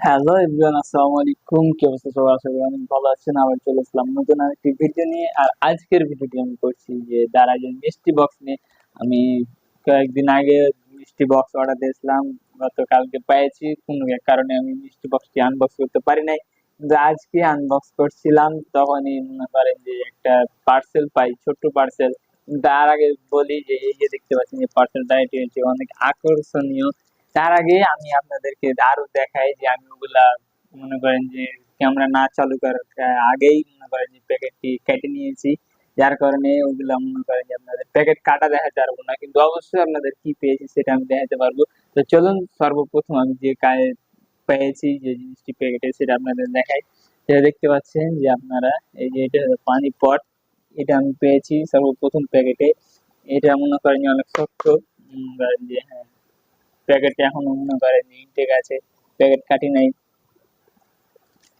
Hello everyone, আসসালামু আলাইকুম। কি অবস্থা সবাই আশা করি অনেক ভালো আছেন। আবার চলে আসলাম নতুন আরেকটি ভিডিও নিয়ে। আর আজকের ভিডিওটি আমি করছি যে মিষ্টি বক্স নিয়ে। আমি কয়েকদিন আগে মিষ্টি বক্স অর্ডার দিয়েছিলাম। গতকালকে পেয়েছি। কোনো এক কারণে আমি মিষ্টি বক্সটি আনবক্স করতে পারি নাই। কিন্তু আজকে আনবক্স করছিলাম। তখনই মনে করেন যে, একটা পার্সেল পাই, ছোট্ট পার্সেল তার আগে বলি যে, এই যে দেখতে পাচ্ছেন যে পার্সেলটা এটি হচ্ছে অনেক আকর্ষণীয়। তার আগে আমি আপনাদেরকে আরও দেখাই যে আমি ওগুলা মনে করেন যে ক্যামেরা না চালু করার আ- আগেই মনে করেন যে প্যাকেটটি কেটে নিয়েছি। যার কারণে ওগুলা মনে করেন যে আপনাদের প্যাকেট কাটা দেখাতে পারব না, কিন্তু অবশ্যই আপনাদের কি পেয়েছি সেটা আমি দেখাতে পারব। তো চলুন সর্বপ্রথম আমি যে কাজে পেয়েছি যে জিনিসটি প্যাকেটে সেটা আপনাদের দেখাই। সেটা দেখতে পাচ্ছেন যে আপনারা এই যে এটা হলো পানি পট, এটা আমি পেয়েছি সর্বপ্রথম প্যাকেটে এটা মনে করেন যে অনেক শক্ত, মনে করেন যে হ্যাঁ প্যাকেটটা এখনও মনে করেন ইনটেক আছে, প্যাকেট কাটি নাই।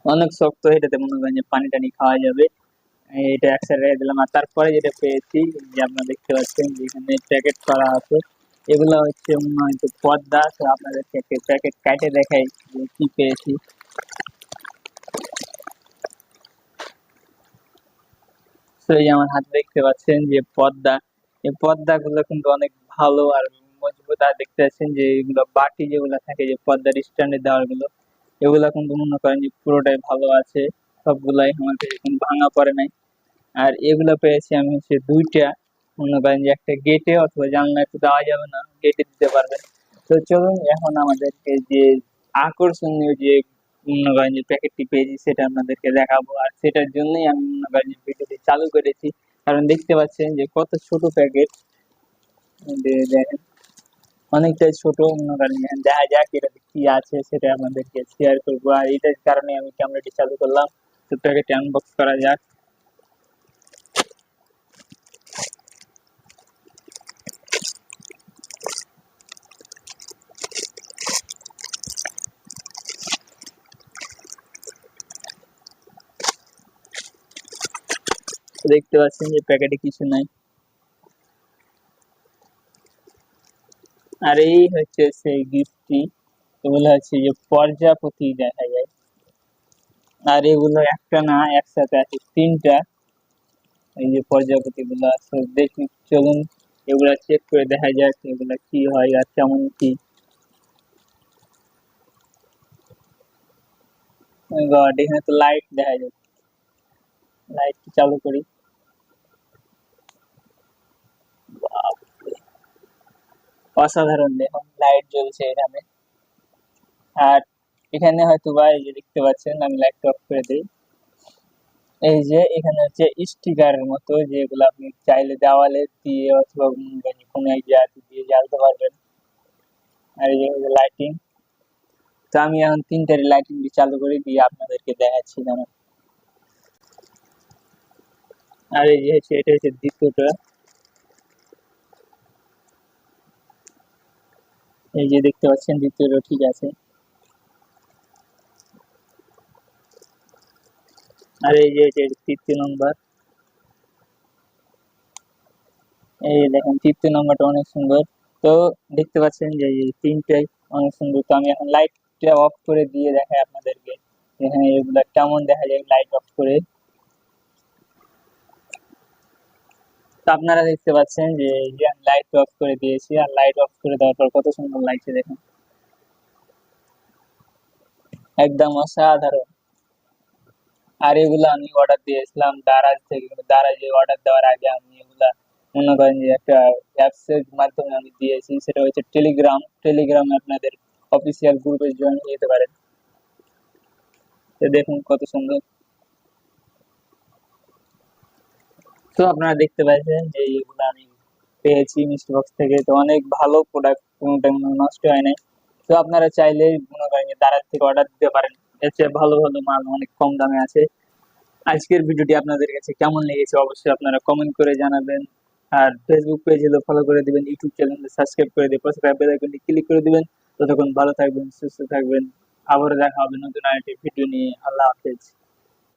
অনেক শক্ত এটাতে মনে করেন যে পানি টানি খাওয়া যাবে। এটা এক সাইডে রেখে দিলাম আর তারপরে যেটা পেয়েছি যে আপনারা দেখতে পাচ্ছেন যে এখানে প্যাকেট করা আছে। এগুলো হচ্ছে মনে হয় যে পর্দা তো আপনাদেরকে প্যাকেট কাটে দেখাই যে কি পেয়েছি। তো এই আমার হাতে দেখতে পাচ্ছেন যে পর্দা এই পর্দাগুলো কিন্তু অনেক ভালো আর আর দেখতে পাচ্ছেন যে এগুলো বাটি যেগুলো থাকে যে পর্দার স্ট্যান্ডের দেওয়ারগুলো এগুলা কিন্তু মনে করেন যে পুরোটাই ভালো আছে। সবগুলাই আমার কাছে ভাঙা পড়ে নাই। আর এগুলো পেয়েছি আমি হচ্ছে দুইটা। মনে করেন যে একটা গেটে অথবা জানলা একটু দেওয়া যাবে না, গেটে দিতে পারবেন। তো চলুন এখন আমাদেরকে যে আকর্ষণীয় যে মনে করেন যে প্যাকেটটি পেয়েছি সেটা আপনাদেরকে দেখাবো। আর সেটার জন্যই আমি মনে করেন যে ভিডিওটি চালু করেছি। কারণ দেখতে পাচ্ছেন যে কত ছোট প্যাকেট। দেখেন। অনেকটাই ছোট, মনে করেন যে দেখা যাক এটাতে কি আছে সেটা আপনাদেরকে শেয়ার করব। আর এটার কারণে আমি ক্যামেরাটি চালু করলাম। তো প্যাকেটটি আনবক্স করা যাক। তো দেখতে পাচ্ছেন যে প্যাকেটে কিছু নাই। আর এই হচ্ছে সেই গিফটটি। এগুলো হচ্ছে যে প্রজাপতি দেখা যায়। আর এগুলো একটা না একসাথে আছে, তিনটা। এই যে প্রজাপতি গুলো আছে দেখি চলুন, এগুলা চেক করে দেখা যাক এগুলা কি হয় আর কেমন কি। গড এখানে তো লাইট দেখা যাচ্ছে। লাইট চালু করি। অসাধারণ দেখুন লাইট জ্বলছে এখানে। আর এখানে হয়তো বা এই যে দেখতে পাচ্ছেন, আমি লাইট অফ করে দিই। এই যে এখানে হচ্ছে স্টিকারের মতো, যেগুলো আপনি চাইলে দেওয়ালে দিয়ে অথবা মানে কোনো এক জায়গাতে দিয়ে জ্বালতে পারবেন। আর এই যে লাইটিং তো আমি এখন তিনটার লাইটিংটি চালু করে দিয়ে আপনাদেরকে দেখাচ্ছি যেন আর এই যে হচ্ছে, এটা হচ্ছে দ্বিতীয়টা। এই যে দেখতে পাচ্ছেন দ্বিতীয়টা ঠিক আছে। আর এই যে তৃতীয় নম্বর এই দেখেন, তৃতীয় নম্বরটা অনেক সুন্দর। তো দেখতে পাচ্ছেন যে তিনটাই অনেক সুন্দর। তো আমি এখন লাইটটা অফ করে দিয়ে দেখাই আপনাদেরকে। এখানে কেমন দেখা যায় লাইট অফ করে। তো আপনারা দেখতে পাচ্ছেন যে আমি লাইট অফ করে দিয়েছি আর লাইট অফ করে দেওয়ার পর কত সুন্দর লাগছে দেখুন। একদম অসাধারণ। আর এগুলো আমি অর্ডার দিয়েছিলাম দারাজ থেকে। কিন্তু দারাজে অর্ডার দেওয়ার আগে আমি এগুলা মনে করেন যে একটা অ্যাপস এর মাধ্যমে আমি দিয়েছি। সেটা হচ্ছে টেলিগ্রাম টেলিগ্রামে আপনাদের অফিসিয়াল গ্রুপে জয়েন হয়ে যেতে পারেন। দেখুন কত সুন্দর। তো আপনারা দেখতে পাচ্ছেন যে এগুলো আমি পেয়েছি মিষ্টি বক্স থেকে। তো অনেক ভালো প্রোডাক্ট কোনোটা কোনো নষ্ট হয় নাই। তো আপনারা চাইলে মনে করেন দারাজ থেকে অর্ডার দিতে পারেন। এর চেয়ে ভালো ভালো মাল অনেক কম দামে আছে। আজকের ভিডিওটি আপনাদের কাছে কেমন লেগেছে অবশ্যই আপনারা কমেন্ট করে জানাবেন। আর ফেসবুক পেজ হলো ফলো করে দিবেন ইউটিউব চ্যানেলে সাবস্ক্রাইব করে দিয়ে পাশে বেল আইকনটি ক্লিক করে দিবেন। ততক্ষণ ভালো থাকবেন, সুস্থ থাকবেন। আবারও দেখা হবে নতুন আরেকটি ভিডিও নিয়ে। আল্লাহ হাফেজ।